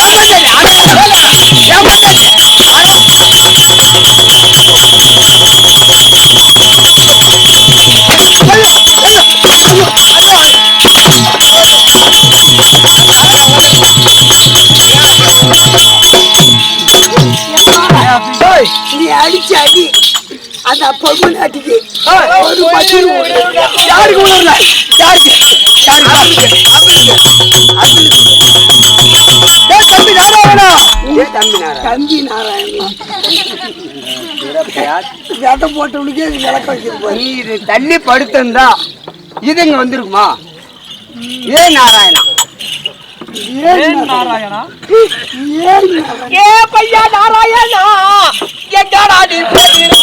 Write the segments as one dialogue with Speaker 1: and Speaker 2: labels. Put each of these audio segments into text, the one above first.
Speaker 1: நீ அடி அந்த பொண்ணு நாட்டுக்கு ஒரு பச்சை
Speaker 2: யாருக்கு உணர்ல யாருக்கு யாருக்கு தம்பி நாராயணா
Speaker 1: தம்பி நாராயணன் வேட்டை போட்டவனுக்கே இது விளக்க வச்சிருப்பாரு
Speaker 3: நீ இது தள்ளி படுத்திருந்தா இது இங்க வந்திருக்குமா? ஏ நாராயணா?
Speaker 1: ஏன்
Speaker 2: நாராயணா? ஏ பையா நாராயணா? எங்கடா நீ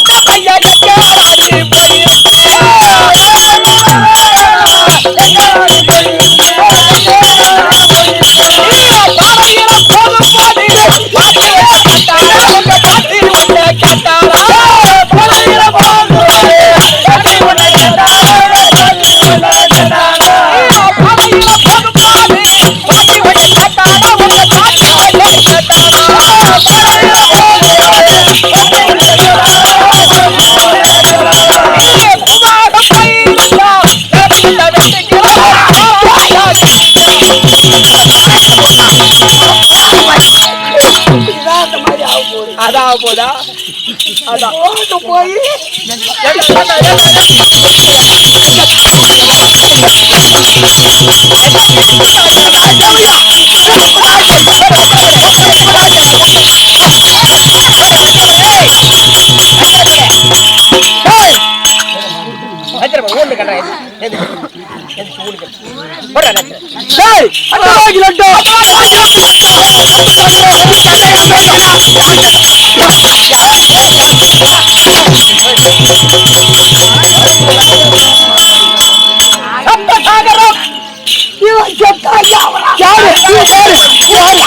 Speaker 2: அதான்
Speaker 1: போட்டு போய். இவன்
Speaker 2: யாரு? யாரு?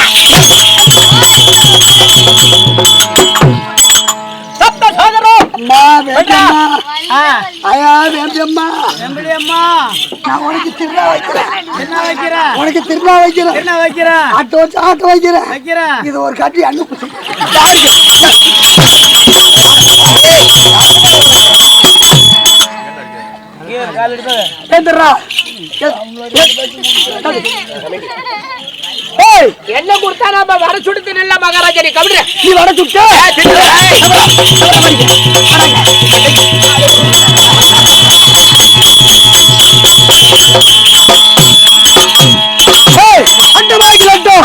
Speaker 2: சப்த சாகரம்.
Speaker 1: அம்மா வேண்டம்மா
Speaker 2: ஆ.
Speaker 1: ஐயா வேண்டம்மா
Speaker 2: எம்படியம்மா
Speaker 1: நான் உனக்கு திருநா வைக்கிறேன்.
Speaker 2: என்ன வைக்கிற?
Speaker 1: உனக்கு திருநா வைக்கிறேன்.
Speaker 2: என்ன வைக்கிற?
Speaker 1: ஆட்டோ வச்சு ஆட்டோ வைக்கிறேன்.
Speaker 2: வைக்கிற?
Speaker 1: இது ஒரு கட்டி அனுப்பு
Speaker 2: என்ன கொடுத்தா நம்ம வர சுடுத்து நல்ல மகாராஜா நீ கவிட
Speaker 1: நீ வர சுட்டு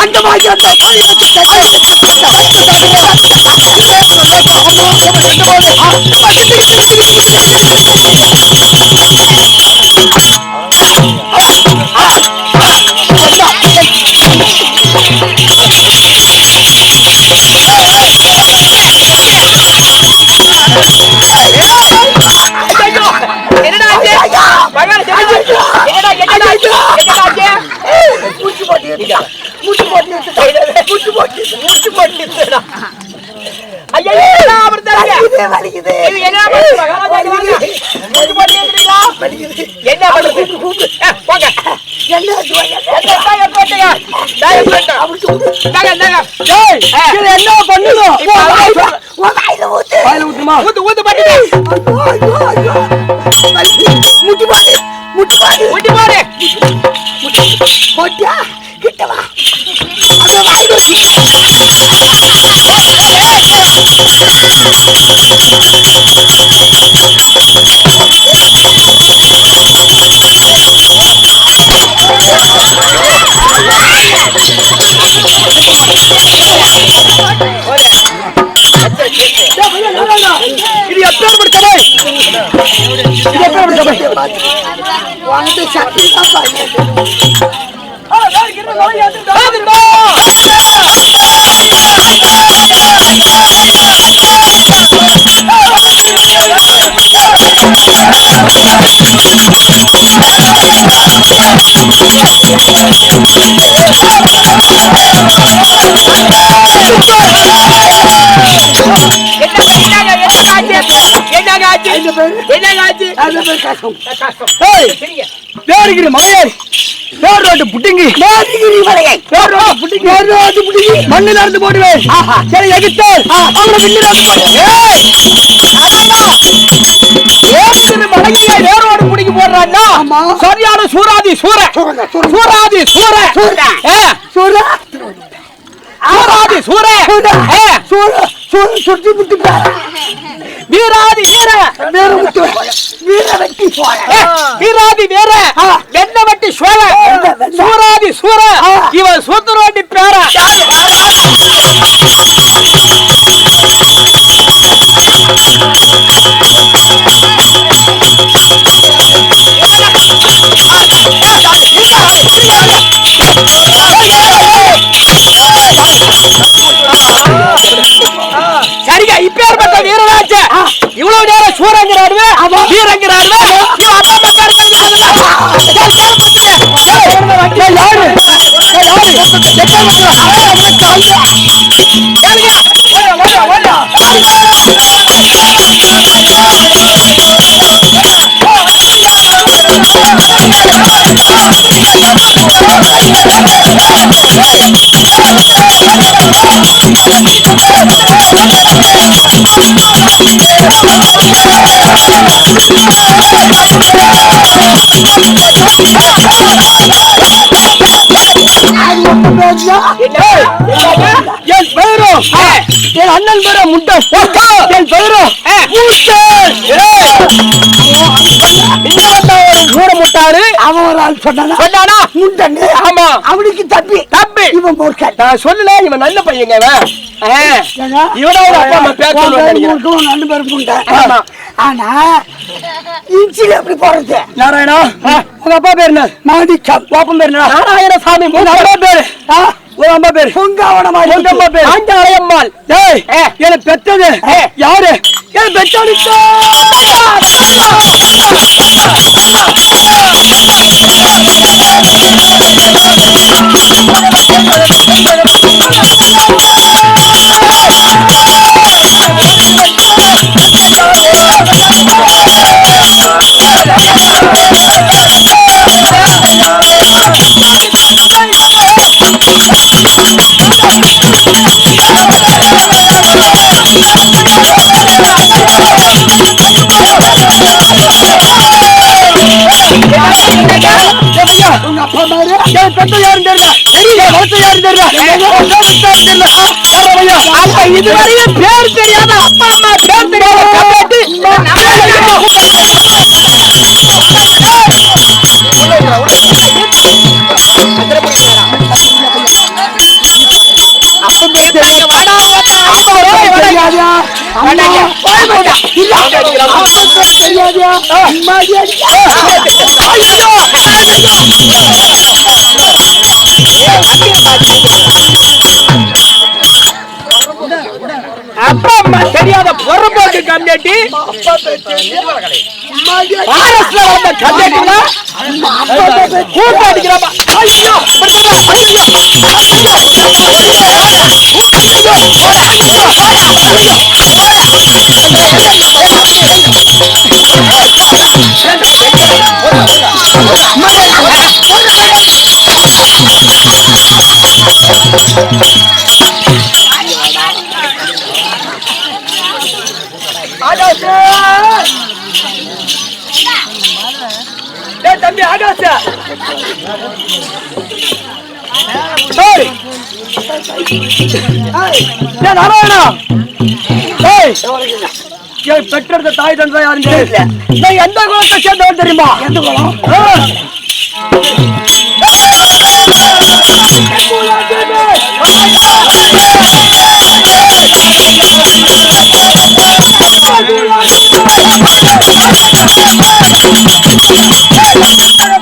Speaker 1: அந்த மாதிரி அந்த மாதிரி ஊத்து.
Speaker 2: ஊத்து பண்ணிட்டு
Speaker 1: ஐயோ, ஐயோ, ஐயோ. வலிக்குது. முட்டி போடு, முட்டி போடு.
Speaker 2: ஊட்டி போடு
Speaker 1: போட்டியா? கிட்ட வா.
Speaker 3: வந்து எத்தனை மணி சபை இது எத்தனை
Speaker 1: சக்தி தான்
Speaker 3: பேருகிரி மலையாரி பேர் ரோட்டு புட்டிங்கி
Speaker 1: மேதிகிரி மலையை
Speaker 3: பேர் ரோட்டு புட்டிங்கி பேர் ரோட்டு புட்டிங்கி மண்ணில் இருந்து போடுவேன் சரி எகித்தால் அவனை வில்லில் இருந்து போடுவேன் ஆமா.
Speaker 2: சரியான சூராதி சூர. சூராதி சூர. சூராதி சூர. ஏ,
Speaker 3: சூரா. சூரா சுற்றி பாரு
Speaker 2: வீராதி வீர.
Speaker 3: வேற முத்து வீர வெட்டி
Speaker 2: வீராதி வீர. வெண்ண வட்டி சோழ. சூராதி சூர. இவன் Oh,
Speaker 3: என் பெயரோ என் அண்ணன் பேர முட்டை என் பெயரோ
Speaker 2: சூர முட்டாரு
Speaker 3: அவன் ஒரு ஆள் சொன்னானா?
Speaker 2: சொன்னானா?
Speaker 3: முண்டன்னு
Speaker 2: ஆமா.
Speaker 3: அவனுக்கு தப்பி
Speaker 2: தம்பி.
Speaker 3: இவன் மூர்க்கன்.
Speaker 2: நான் சொல்லல இவன் நல்ல பையங்க இவனோட அப்பா அம்மா பேர் சொல்லுவாங்க
Speaker 3: அண்ணன் பேர் முண்டை. ஆனா இன்ச்சில எப்படி போறது?
Speaker 2: நாராயணா? உங்க அப்பா பேர் என்ன?
Speaker 3: மாணிக்கம்.
Speaker 2: பாப்பம் பேர் என்ன? நாராயணசாமி உங்க அம்மா பேரு? உங்க அம்மா பேரு?
Speaker 3: பொங்காவன மாதிரி
Speaker 2: உங்க அம்மா பேரு? ஆண்டாளையம்மாள்
Speaker 3: டேய்
Speaker 2: ஏ.
Speaker 3: என்ன பெத்தது. யாரு? என்ன பெத்தது
Speaker 2: இதுவரையும் பேர் தெரியாத அப்பா அம்மா பேர் தெரியாத கம்ப்ளைண்ட் அப்பா அம்மா தெரியாத கம்யூனிட்டி. வந்த கூட்டு ஐயோ நாராயணா! ஏய் ஏய் பெற்றெடுத்த தாய் தந்தை யாரும் தெரியல நான் எந்த குலத்தை சேர்ந்தவன் தெரியுமா? எந்த குலம்?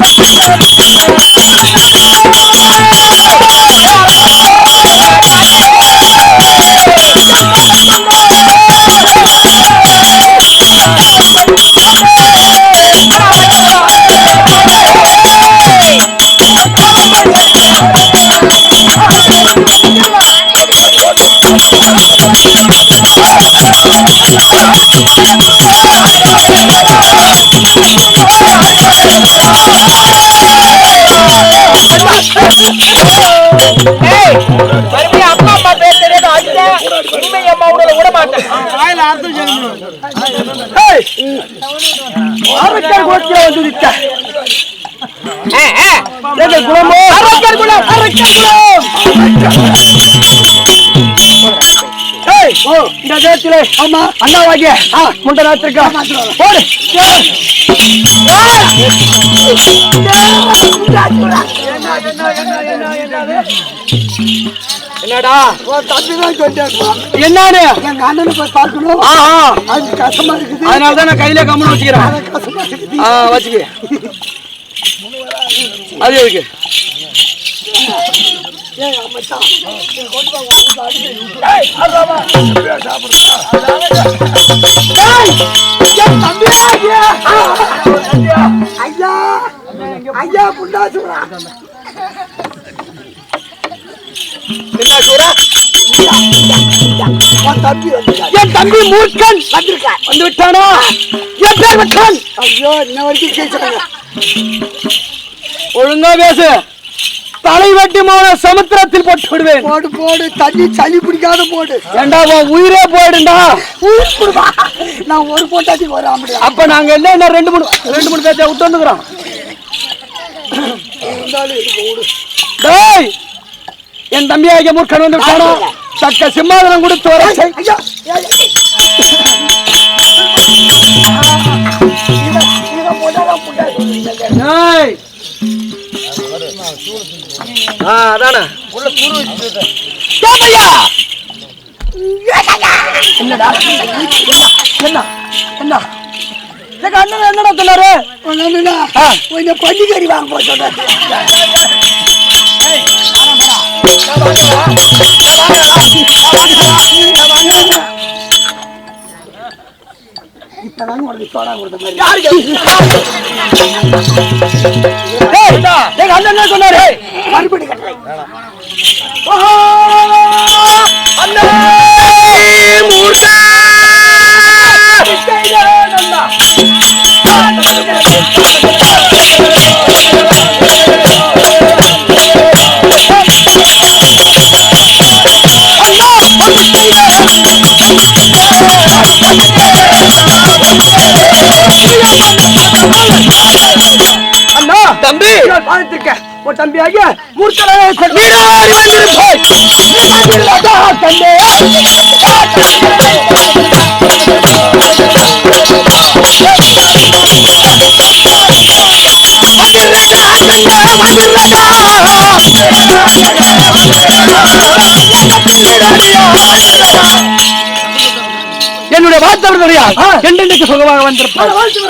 Speaker 4: Thank
Speaker 3: you. அரக்கர் குலத்திலே வந்து குலமோ அரக்கர் குலம் அரக்கர் குலம் ஏய், இந்த தேசத்திலே ஆமா அண்ணாவாகிய முண்ட நாட்டிற்கா போடு என்னடா?
Speaker 1: உன் தம்பி
Speaker 3: என்னன்னு
Speaker 1: எங்க அண்ணனை போய் பார்க்கணும் அது கஷ்டமா இருக்குது
Speaker 3: நான் கையில கம்மன் வச்சுக்கிறேன்.
Speaker 1: கஷ்டமா இருக்குது
Speaker 3: ஆ வச்சுக்க. அது
Speaker 1: என் ஐயா? ஐயா புண்டாசுரா தம்பி
Speaker 3: என் தம்பி மூர்க்கன் வந்திருக்கான் வந்து விட்டானா என் பேர் விட்டான்
Speaker 1: ஐயோ இன்ன வரைக்கும்
Speaker 3: ஒழுங்கா பேசு தலை வெட்டி மோன சமுத்திரத்தில் போட்டு விடுவேன்.
Speaker 1: போடு போடு. தண்ணி சளி பிடிக்காத போடு.
Speaker 3: ஏண்டா உன் உயிரே போயிடுண்டா
Speaker 1: உயிர் கொடுப்பா நான் ஒரு போட்டாச்சுக்கு வர
Speaker 3: அப்ப நாங்க என்ன ரெண்டு மூணு ரெண்டு மூணு பேச்சா விட்டு வந்துக்கிறோம். டேய் என் தம்பி ஆகிய மூர்க்கன் வந்து விட்டானா தக்க சிம்மாதனம் கொடுத்து வர.
Speaker 1: ஐயா ஏய்,
Speaker 3: ஆ அதானே. கேப்பையா என்னடா? என்ன? என்ன? எங்க அண்ணன் என்னடா சொன்னாரு.
Speaker 1: கொஞ்சம் வாங்க போய் சொன்னாரு. இப்பதான் உனக்கு சோடா கொடுத்த மாதிரி.
Speaker 3: எங்க அண்ணன் என்ன சொன்னாரு
Speaker 1: மறுபடி கட்டுறேன்.
Speaker 3: ஓஹோ, தம்பி! வாழ்த்துக்க உன் தம்பி ஆகிய மூர்க்கனை வீடாடி வந்திருப்பாய் தம்பி விடுதலையா என்றென்றைக்கு சுகமாக வந்திருப்பார்? வாழ்த்து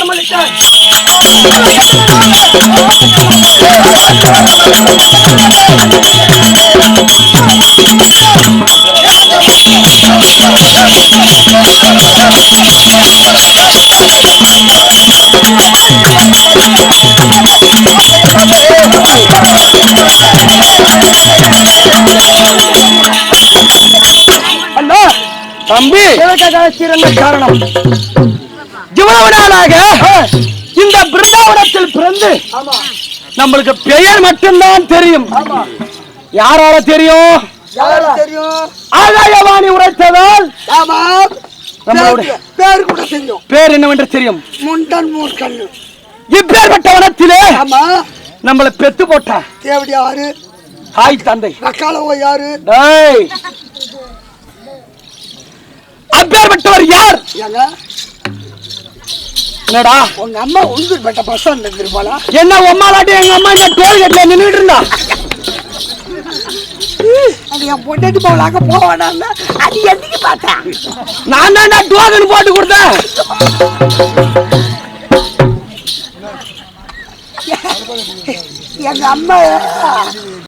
Speaker 3: தம்பி. எனக்காக சிறந்த காரணம். இவ்வளவு நாளாக இந்த பிருந்தாவனத்தில் பிறந்து நம்மளுக்கு பெயர் மட்டும்தான் தெரியும். யாரால தெரியும்? ஆகாயவாணி உரைத்ததால்
Speaker 1: பேர் கூட தெரியும்.
Speaker 3: பேர் என்னவென்று தெரியும்?
Speaker 1: முண்டன் மூர்க்கண்ணு.
Speaker 3: இப்பேற்பட்ட வனத்திலே
Speaker 1: ஆமா.
Speaker 3: நம்மளை பெத்து போட்டா
Speaker 1: தேவடி யாரு?
Speaker 3: தாய் தந்தை.
Speaker 1: யாரு?
Speaker 3: டேய். அப்பேற்பட்டவர் யார்? என்னடா?
Speaker 1: உங்க அம்மா உந்து பெட்ட பஸ்
Speaker 3: என்ன உம்மாலாட்டி எங்க அம்மா இந்த டோல்கேட்ல நின்றுட்டு இருந்தா?
Speaker 1: அது என் பொண்டாட்டி போகலாக்க போவானா அது எதுக்கு பார்த்தேன்
Speaker 3: நான் தான் டோக்கன் போட்டு கொடுத்தேன்.
Speaker 1: எங்க அம்மா